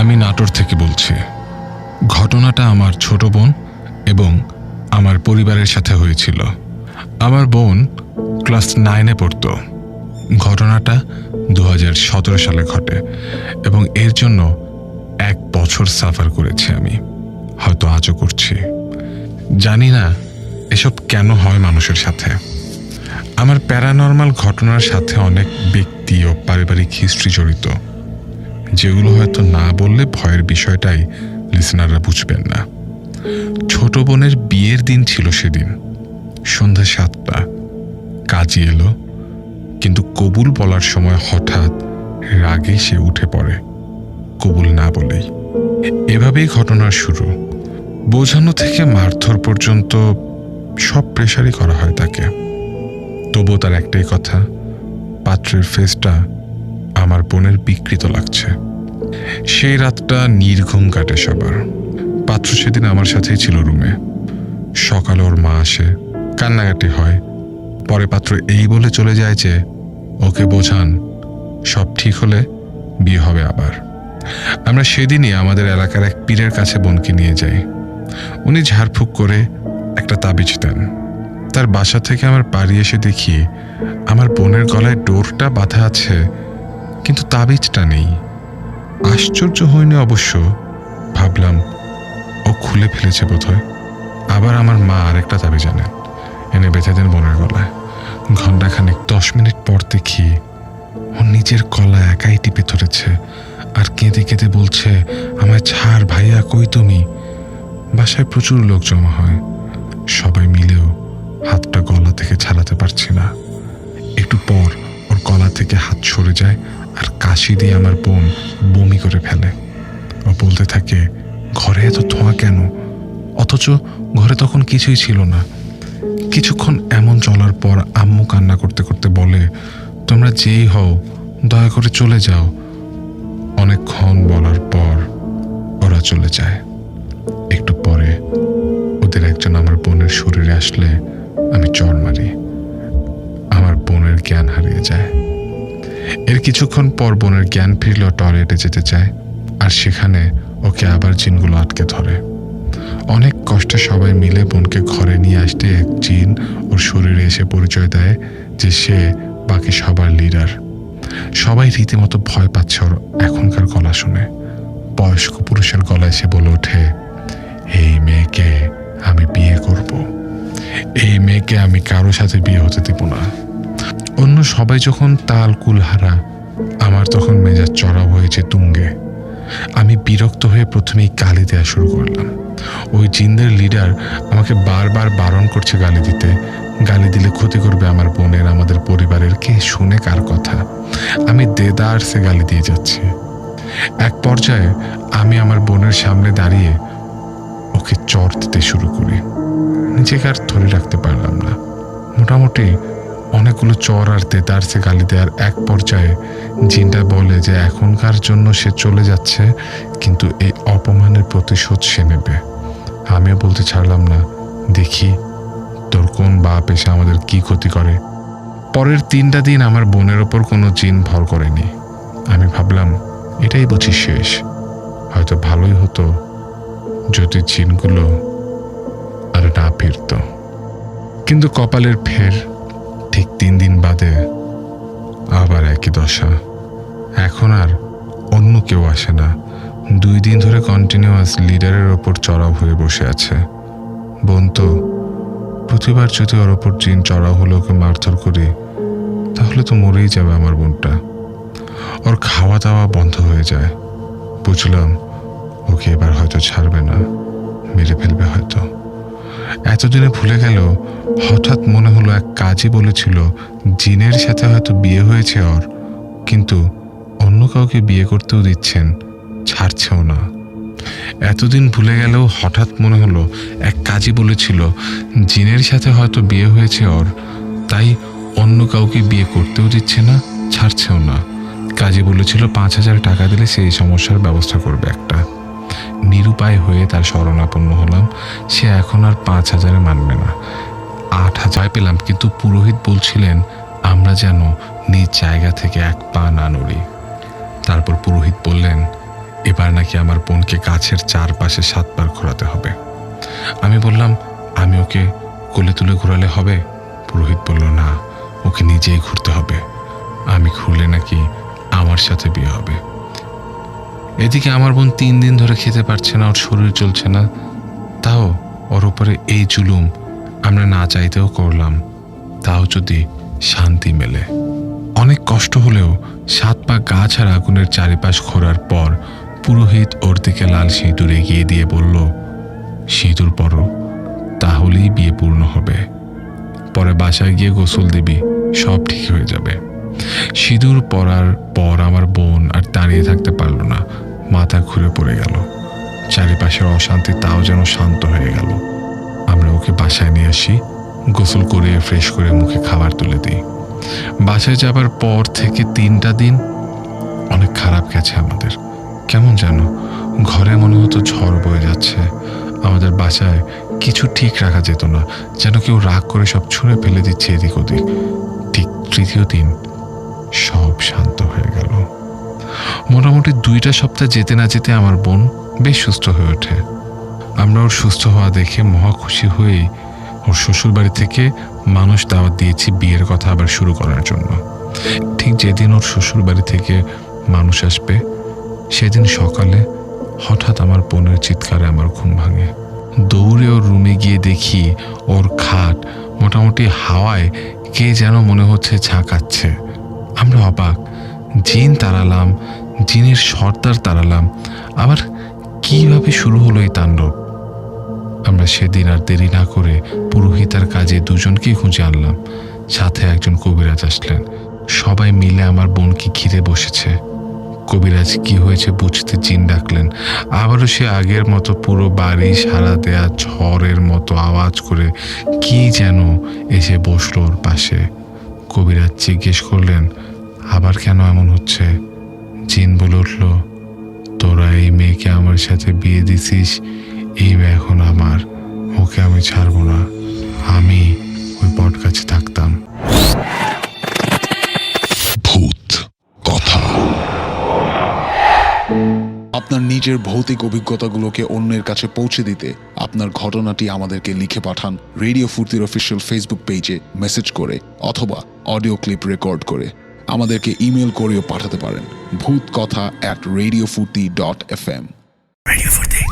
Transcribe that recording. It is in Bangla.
আমি নাটোর থেকে বলছি, ঘটনাটা আমার ছোট বোন এবং আমার পরিবারের সাথে হয়েছিল। আমার বোন ক্লাস নাইনে পড়তো। ঘটনাটা দু হাজার সতেরো সালে ঘটে এবং এর জন্য এক বছর সাফার করেছি আমি, হয়তো আজও করছি। জানি না এসব কেন হয় মানুষের সাথে। আমার প্যারানর্মাল ঘটনার সাথে অনেক ব্যক্তি ও পারিবারিক হিস্ট্রি জড়িত। যেগুলো হয়তো না বললে ভয়ের বিষয়টাই লিসনাররা বুঝবেন না। ছোট বোনের বিয়ের দিন ছিল সেদিন। সন্ধ্যা সাতটা। কাজী এলো, কিন্তু কবুল বলার সময় হঠাৎ রাগে সে উঠে পড়ে। কবুল না বলেই। এভাবেই ঘটনার শুরু। বোঝানো থেকে মারধর পর্যন্ত সব প্রেশারই করা হয় তাকে। তবুও তার একটাই কথা, পাত্রের ফেসটা আমার বোনের বিকৃত লাগছে। সেই রাতটা নির্ঘুম কাটে সবার। পাত্র সেদিন আমার সাথেই ছিল রুমে। সকালে ওর মা আসে, কান্নাকাটি হয়। পরে পাত্র এই বলে চলে যায় যে, ওকে বোঝান, সব ঠিক হলে বিয়ে হবে আবার। আমরা সেদিনই আমাদের এলাকার এক পীরের কাছে বোনকে নিয়ে যাই। উনি ঝাড়ফুঁক করে একটা তাবিজ দেন। তার বাসা থেকে আমার বাড়ি এসে দেখি আমার বোনের গলায় ডোরটা বাঁধা আছে কিন্তু তাবিজটা নেই। আশ্চর্য হয়নি অবশ্য। ভাবলাম, ও খুলে ফেলেছে বোধহয়। আবার আমার মা আরেকটা তাবিজ আনেন এনে বেঁধে দেন বোনের গলায়। ঘন্টাখানেক দশ মিনিট পর দেখি, ও নিজের গলা একাই টিপে ধরেছে। আর কেঁদে কেঁদে বলছে, আমায় ছাড় ভাইয়া, কই তুমি? বাসায় প্রচুর লোক জমা হয়। সবাই মিলেও হাতটা গলা থেকে ছাড়াতে পারছি না। একটু পর থেকে হাত সরে যায় আর কাশি দিয়ে আমার বোন বমি করে ফেলে। ও বলতে থাকে, ঘরে এত ধোঁয়া কেন? অথচ ঘরে তখন কিছুই ছিল না। কিছুক্ষণ এমন চলার পর আম্মু কান্না করতে করতে বলে, তোমরা যেই হও, দয়া করে চলে যাও। অনেকক্ষণ বলার পর ওরা চলে যায়। একটু পরে ওদের একজন আমার বোনের শরীরে আসলে আমি চড় মারি। আমার বোনের জ্ঞান হারিয়ে যায়। এর কিছুক্ষণ পর বোনের জ্ঞান ফিরল টয়লেটে যেতে চায়, আর সেখানে ওকে আবার জিনগুলো আটকে ধরে। অনেক কষ্টে সবাই মিলে বোনকে ঘরে নিয়ে আসতে এক জিন ওর শরীরে এসে পরিচয় দেয় যে সে বাকি সবার লিডার। সবাই রীতিমতো ভয় পাচ্ছে ওর এখনকার গলা শুনে। বয়স্ক পুরুষের গলায় সে বলে ওঠে, এই মেয়েকে আমি বিয়ে করব। এই মেয়েকে আমি কারও সাথে বিয়ে হতে দেব না। অন্য সবাই যখন তাল কুলহারা, আমার তখন মেজাজ চড়াও হয়েছে তুঙ্গে। আমি বিরক্ত হয়ে প্রথমেই গালি দেওয়া শুরু করলাম। ওই জিনদের লিডার আমাকে বারবার বারণ করছে গালি দিতে। গালি দিলে ক্ষতি করবে আমার বোনের, আমাদের পরিবারের, কে শুনে কার কথা। আমি দেদার সে গালি দিয়ে যাচ্ছি। এক পর্যায়ে আমি আমার বোনের সামনে দাঁড়িয়ে ওকে চর দিতে শুরু করি। নিজেকে আর ধরে রাখতে পারলাম না। মোটামুটি অনেকগুলো চর আর দেদার সে গালি দেওয়ার এক পর্যায়ে জিনটা বলে যে এখনকার জন্য সে চলে যাচ্ছে, কিন্তু এই অপমানের প্রতিশোধ সে নেবে। আমিও বলতে ছাড়লাম না, দেখি তোর কোন বাপ এসে আমাদের কি ক্ষতি করে? পরের তিনটা দিন আমার বোনের ওপর কোনো জিন ভর করেনি। আমি ভাবলাম, এটাই বুঝি শেষ। হয়তো ভালোই হতো যদি জিনগুলো আর না ফিরত। কিন্তু কপালের ফের ঠিক তিন দিন বাদে আবার একই দশা। এখন আর অন্য কেউ আসে না। দুই দিন ধরে কন্টিনিউয়াস লিডারের ওপর চড়াও হয়ে বসে আছে। বোন তো, প্রতিবার যদি ওর ওপর জিন চড়াও হলে ওকে মারধর করি, তাহলে তো মরেই যাবে আমার বোনটা। ওর খাওয়া দাওয়া বন্ধ হয়ে যায়। বুঝলাম, ওকে এবার হয়তো ছাড়বে না, মেরে ফেলবে হয়তো। এতদিনে ভুলে গেল, হঠাৎ মনে হলো এক কাজই বলেছিল, জিনের সাথে হয়তো বিয়ে হয়েছে ওর, কিন্তু অন্য কাউকে বিয়ে করতেও দিচ্ছেন, ছাড়ছেও না। এতদিন ভুলে গেলেও হঠাৎ মনে হলো এক কাজই বলেছিল, জিনের সাথে হয়তো বিয়ে হয়েছে ওর, তাই অন্য কাউকে বিয়ে করতেও দিচ্ছে না, ছাড়ছেও না। কাজী বলেছিল পাঁচ হাজার টাকা দিলে সেই সমস্যার ব্যবস্থা করবে একটা। নিরুপায় হয়ে তার শরণাপন্ন হলাম। সে এখন আর পাঁচ হাজারে মানবে না। আট হাজার পেলাম, কিন্তু পুরোহিত বলছিলেন, আমরা যেন নিজ জায়গা থেকে এক পা না নড়ি। তারপর পুরোহিত বললেন, এবার নাকি আমার বোনকে গাছের চারপাশে সাতবার ঘোরাতে হবে। আমি বললাম, আমি ওকে কোলে তুলে ঘোরালে হবে? পুরোহিত বলল, না, ওকে নিজেই ঘুরতে হবে। আমি ঘুরলে নাকি আমার সাথে বিয়ে হবে। এদিকে আমার বোন তিন দিন ধরে খেতে পারছে না, ওর শরীর চলছে না। তাও ওর উপরে এই জুলুম, আমরা না চাইতেও করলাম। তাও যদি শান্তি মেলে। অনেক কষ্ট হলেও সাত পা গাছ আর আগুনের চারিপাশ ঘোরার পর পুরোহিত ওর দিকে লাল সিঁদুর এগিয়ে দিয়ে বলল, সিঁদুর পরো, তাহলেই বিয়ে পূর্ণ হবে। পরে বাসায় গিয়ে গোসল দিবি, সব ঠিক হয়ে যাবে। সিঁদুর পরার পর আমার বোন আর দাঁড়িয়ে থাকতে পারল না। মাথা ঘুরে পড়ে গেল। চারিপাশের অশান্তি তাও যেন শান্ত হয়ে গেল। আমরা ওকে বাসায় নিয়ে আসি, গোসল করে, ফ্রেশ করে মুখে খাবার তুলে দিই। বাসায় যাবার পর থেকে তিনটা দিন অনেক খারাপ গেছে আমাদের। কেমন যেন? ঘরে মনে হতো ঝড় বয়ে যাচ্ছে। আমাদের বাসায় কিছু ঠিক রাখা যেত না, যেন কেউ রাগ করে সব ছুঁড়ে ফেলে দিচ্ছে এদিক ওদিক। ঠিক তৃতীয় দিন সব শান্ত হয়ে গেল। মোটামুটি দুইটা সপ্তাহ যেতে না যেতে আমার বোন বেশ সুস্থ হয়ে ওঠে। আমরা ওর সুস্থ হওয়া দেখে মহা খুশি হয়ে ওর শ্বশুর বাড়ি থেকে মানুষ দাওয়াত দিয়েছি বিয়ের কথা আবার শুরু করার জন্য। ঠিক যেদিন ওর শ্বশুর বাড়ি থেকে মানুষ আসবে, সেদিন সকালে হঠাৎ আমার বোনের চিৎকারে আমার ঘুম ভাঙে। দৌড়ে ওর রুমে গিয়ে দেখি ওর খাট মোটামুটি হাওয়ায় কে যেন মনে হচ্ছে ঝাঁকাচ্ছে। আমরা অবাক। জিন তাড়ালাম, জিনের সর্দার তাড়ালাম। আবার কীভাবে শুরু হলো এই তাণ্ডব? আমরা সেদিন আর দেরি না করে পুরোহিতার কাজে দুজনকেই খুঁজে আনলাম। সাথে একজন কবিরাজ আসলেন। সবাই মিলে আমার বোনকে ঘিরে বসেছে। কবিরাজ কি হয়েছে বুঝতে জিন ডাকলেন। আবারও সে আগের মতো পুরো বাড়ি সারা দেয়া ঝড়ের মতো আওয়াজ করে কি যেন এসে বসল ওর পাশে। কবিরাজ জিজ্ঞেস করলেন আবার কেন এমন হচ্ছে? জিন বলে উঠল তোরা এই মেয়েকে আমার সাথে বিয়ে দিছিস এই মেয়ে এখন আমার ওকে আমি ছাড়বো না। আমি ওই বট গাছে থাকতাম। ভূত কথা। আপনার নিজের ভৌতিক অভিজ্ঞতাগুলোকে অন্যের কাছে পৌঁছে দিতে আপনার ঘটনাটি আমাদেরকে লিখে পাঠান রেডিও ফুর্তির অফিসিয়াল ফেসবুক পেজে মেসেজ করে অথবা অডিও ক্লিপ রেকর্ড করে। আমাদেরকে ইমেল করেও পাঠাতে পারেন ভূত কথা at radio Foorti dot F M radio Forte.